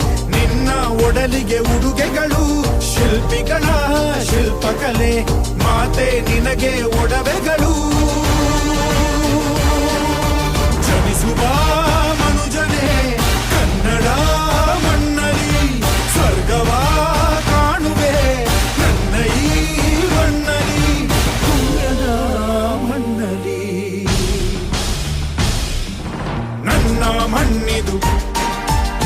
ನಿನ್ನ ಬಾಣಲಿಗೆ ಉಡುಗೆಗಳು ಶಿಲ್ಪಿಗಳ ಶಿಲ್ಪಕಲೆ, ಮಾತೆ ನಿನಗೆ ಒಡವೆಗಳು. ಜನಿಸುವ ಮನುಜನೆ, ಕನ್ನಡ ಮಣ್ಣಲಿ ಸ್ವರ್ಗವ ಕಾಣುವೆ. ನನ್ನ ಈ ಮಣ್ಣಲಿ ಪುಣ್ಯದ ಮಣ್ಣಲಿ ನನ್ನ ಮಣ್ಣಿ